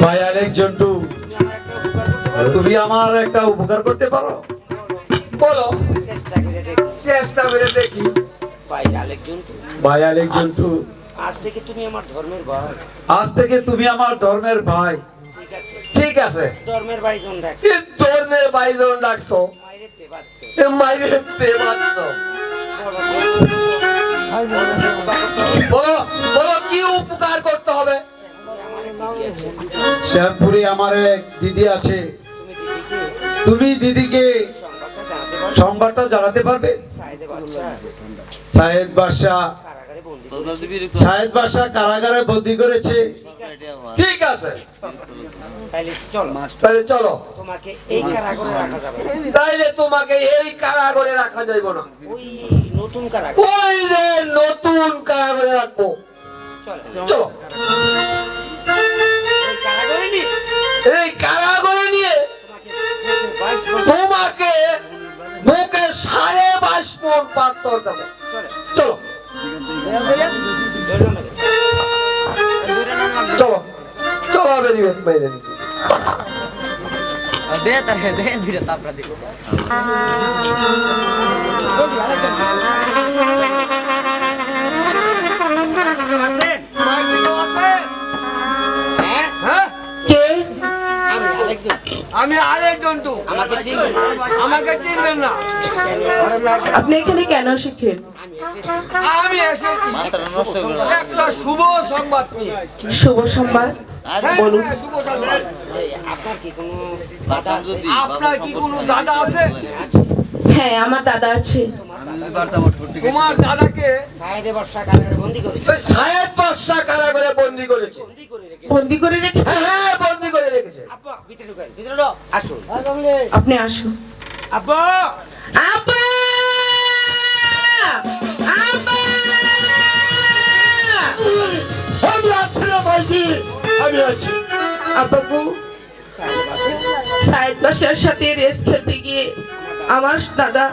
ভাই আরেক জন্টু তুমি আমার একটা উপকার করতে পারো বলো চেষ্টা করে দেখ চেষ্টা করে দেখি ভাই আরেকজন তো। ভাই আরেক জন্টু আজ থেকে তুমি আমার ধর্মের ভাই আজ থেকে তুমি আমার ধর্মের ভাই ঠিক আছে ধর্মের ভাই জন ধর্মের ভাই ডাকছো মাইরে তে বাচ্চা এ মাইরে দেবাচ্ছ বলো বলো শ্যামপুরি আমার এক দিদি আছে। তুমি দিদিকে সংবাদটা জানাতে পারবে? সাহেদ বাদশাহ কারাগারে বন্দি করেছে। সাহেদ বাদশাহ কারাগারে বন্দি করেছে। ঠিক আছে। তাইলে চলো। তাহলে চলো। তোমাকে এই কারাগারে রাখা যাবে। তাইলে তোমাকে এই কারাগারে রাখা যাইব না। নতুন কারাগার। ওই যে নতুন কারাগারে রাখব। চলো। এই কারাগারে নিয়ে তোমাকে বুকে সাড়ে বাইশ মন পাত্তর দেবো চলো চলো? চলো বেরিয়ে বাইরে। দে তার দে ধীরে তাপরা আমি আরেক জন্তু। আমাকে চিনবেন আমাকে চিনবেন না। আপনি এখানে কেন এসেছেন? আমি এসেছি। একটা শুভ সংবাদ নিয়ে। শুভ সংবাদ? হ্যাঁ, বলুন। হ্যাঁ, শুভ সংবাদ। আপনার কি কোনো বাধা আছে? আপনার কি কোনো দাদা আছে? আছে। হ্যাঁ আমার দাদা আছে। তোমার দাদাকে সাহেদে বর্ষা কারাগারে বন্দি করেছে। কারাগারে বন্দি করেছে। বন্দি করে রেখেছে। রেখেছে? হ্যাঁ বন্দি করে রেখেছে। ভিতরে ঢুকেন, ভিতরে ঢোক। আসুন। আপনি আসুন। আব্বা, আপা আপা আমি আছি রে ভাইজি? আমি আছি। আব্বাবু সাইদ বাসার সাথে রেস খেলতে গিয়ে আমার দাদা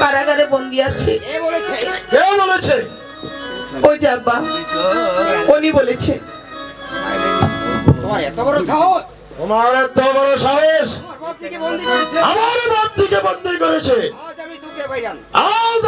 কারাগারে বন্দি আছে। এ বলেছে, কে বলেছে? ওই যে আব্বা উনি বলেছে। তোমার এত বড় সাহস, তোমার এত বড় সাহস। আমার বাপ থেকে বন্দি করেছে আজ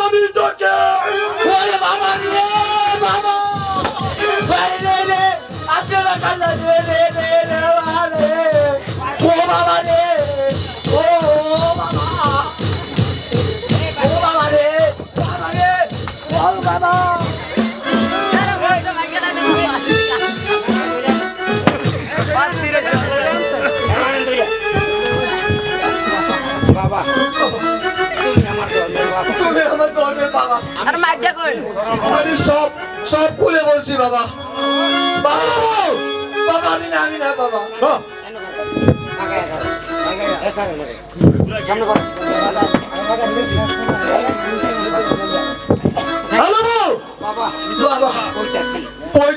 আমি সব সব খুলে বলছি বাবা। বাবা বাবা আমি না আমি না বাবা। হ্যাঁ। হ্যালো বাবা, বাবা। বাবা। ওই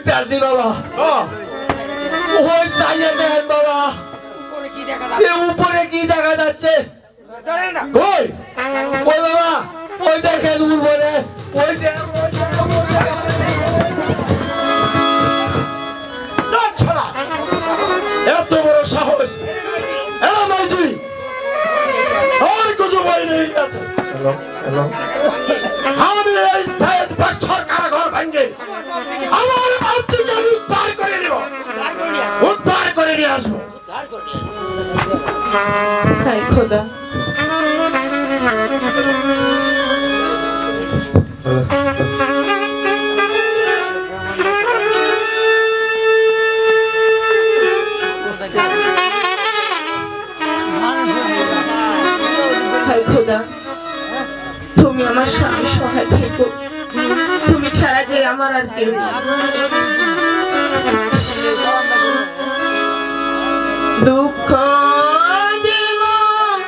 উপরে কি দেখা এ যাচ্ছে? উপরে কি দেখা যাচ্ছে? ধরে না। কই? ওই ওই দেখেন উপরে? এত বড় সাহস এরা মাইজি আর কিছু ভয় নেই আছে আমি এই ঠায় বছর কারাঘর ভাঙ্গে আমার বাচ্চাকে আমি উদ্ধার করে খোদা। ছাড়া যে আমার আর কেউ। দুঃখ জীবনের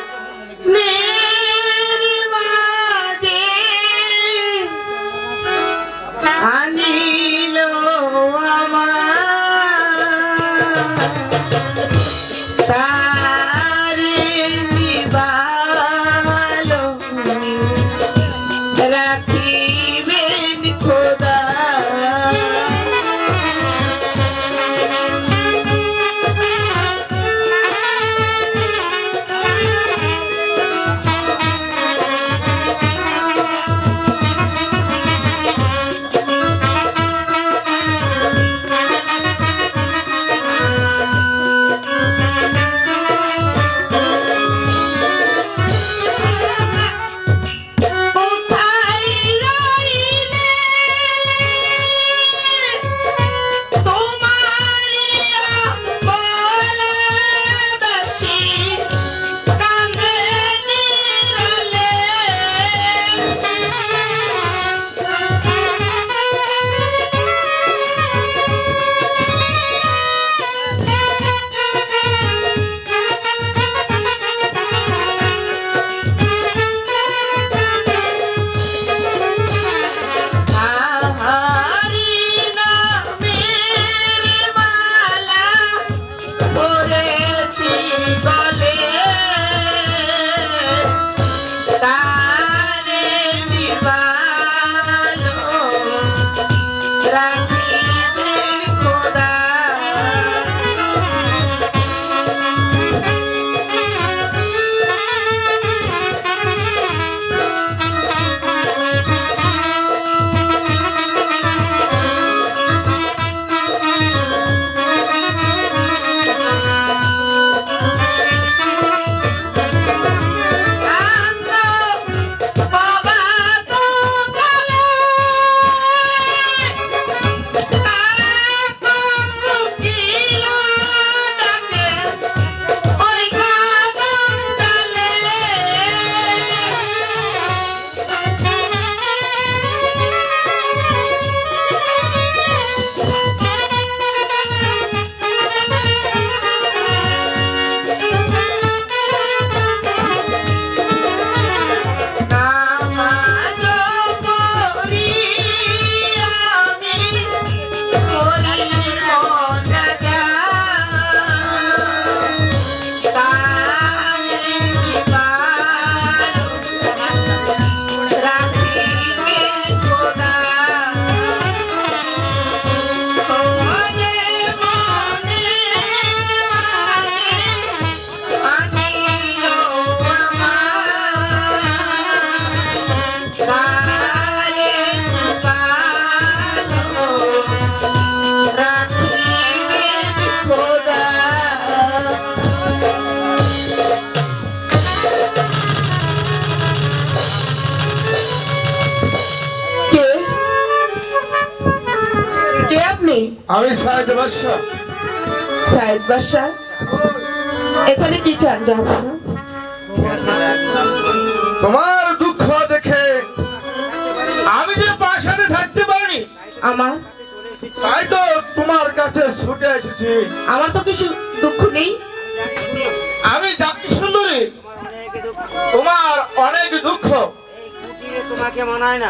আমি সাহেদ বাদশাহ। সাহেদ বাদশাহ। এখানে কি চান জাহাপনা তোমার দুঃখ দেখে আমি যে বাসাতে থাকতে পারি আমার তাই তো তোমার কাছে ছুটে এসেছি। আমার তো কিছু দুঃখ নেই। আমি জানি সুন্দরী তোমার অনেক দুঃখ। তোমাকে মানায় না।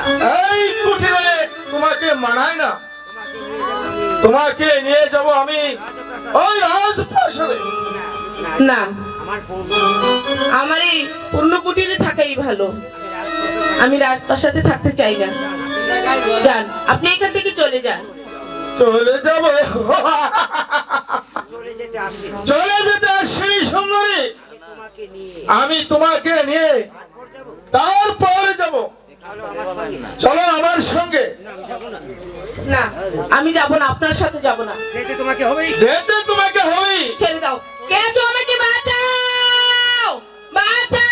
এই কুটিরে তোমাকে মানায় না। তোমাকে নিয়ে যাব আমি। ওই রাজপ্রাসাদে না আমার এই পূর্ণ কুটিরে থাকাই ভালো। আমি রাজপ্রাসাদে থাকতে চাই না। যান আপনি এখান থেকে চলে যান। চলে যাব। চলে যেতে আসি। চলে যেতে আসিনি সুন্দরী। আমি তোমাকে নিয়ে তারপর যাব। তারপরে যাব চলো আমার সঙ্গে। না না আমি যাব না আপনার সাথে যাব না। যেতে তোমাকে হবেই। যেতে তোমাকে হবেই। ছেড়ে দাও। কে আছো আমাকে বাঁচাও? বাঁচাও!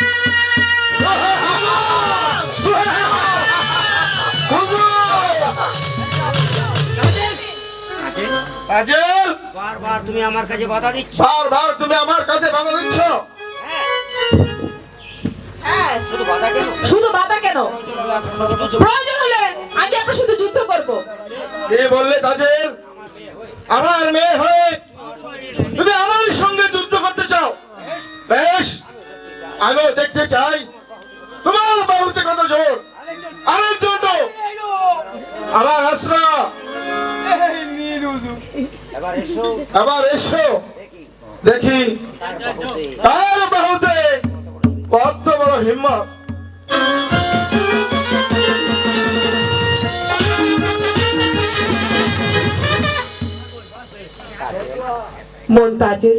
বারবার তুমি আমার কাছে বাধা দিচ্ছ। বারবার তুমি আমার কাছে বাধা দিচ্ছ। হ্যাঁ। শুধু বাধা কেন? শুধু বাধা কেন? প্রয়োজন আমি আপনার সাথে যুদ্ধ করব। কে বললে তাজেল আমার মেয়ে হয়ে তুমি আমার সঙ্গে যুদ্ধ করতে চাও। বেশ আমিও দেখতে চাই। তোমার বাহুতে কত জোর? আরেকজন তো আমার আশ্রা আবার এসো। দেখি দেখি। তার বাহুতে তার বাহুতে কত বড় হিম্মত। মন করছ?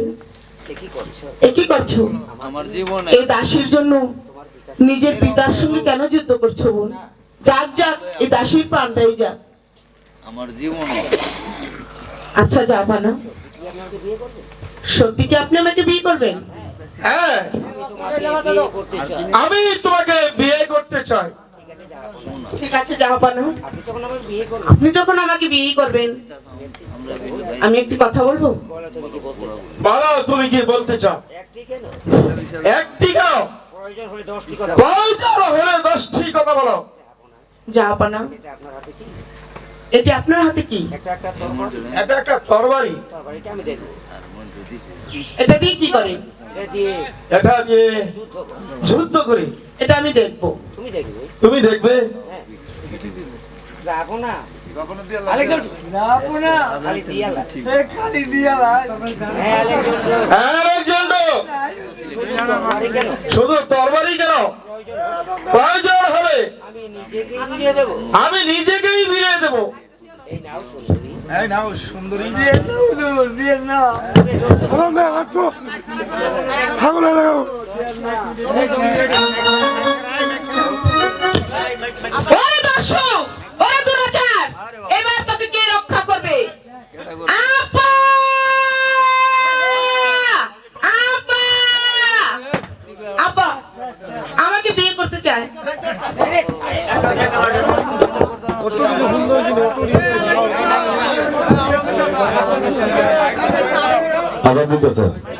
এ কি করছ? আমার জীবনে এই দাসীর জন্য নিজের পিতার সঙ্গে কেন যুদ্ধ করছ বোন? যাক যাক এই দাসীর প্রাণটাই যাক। আমার জীবনে আচ্ছা যাবা না সত্যি কি আপনি আমাকে বিয়ে করবেন? হ্যাঁ। বিয়ে করতে চাই আমি তোমাকে বিয়ে করতে চাই। ঠিক আছে যাও পানো আপনি যখন আমাকে বিয়ে করবেন। আপনি যখন আমাকে বিয়ে করবেন আমরা বলি ভাই আমি একটি কথা বলব? বলো তুমি কি বলতে চাও? একটি কেন? একটি কেন? প্রয়োজন হলে দশটি কথা বলো। যাও না এটা আপনার হাতে কি? এটি একটা তরবার। এটা একটা তরবারি। এটা দেখব এটা দিয়ে কি করে? এটা দিয়ে যুদ্ধ করো। এটা আমি দেখব। তুমি দেখবে। তুমি দেখবে। হ্যাঁ। যাব না যাব হ্যাঁ আলেকজান্ডার। আলেকজান্ডার। বাড়ি কেন? শুধু তরবারি কেন? প্রয়োজন হবে। আমি নিজেকেই ফিরিয়ে দেব। এই নাও সুন্দরী নাও সুন্দরী দিয়ে না দিয়ে নাও ওরে দর্শক ওরে দুরাচার এবার তোকে আবার দিতেছে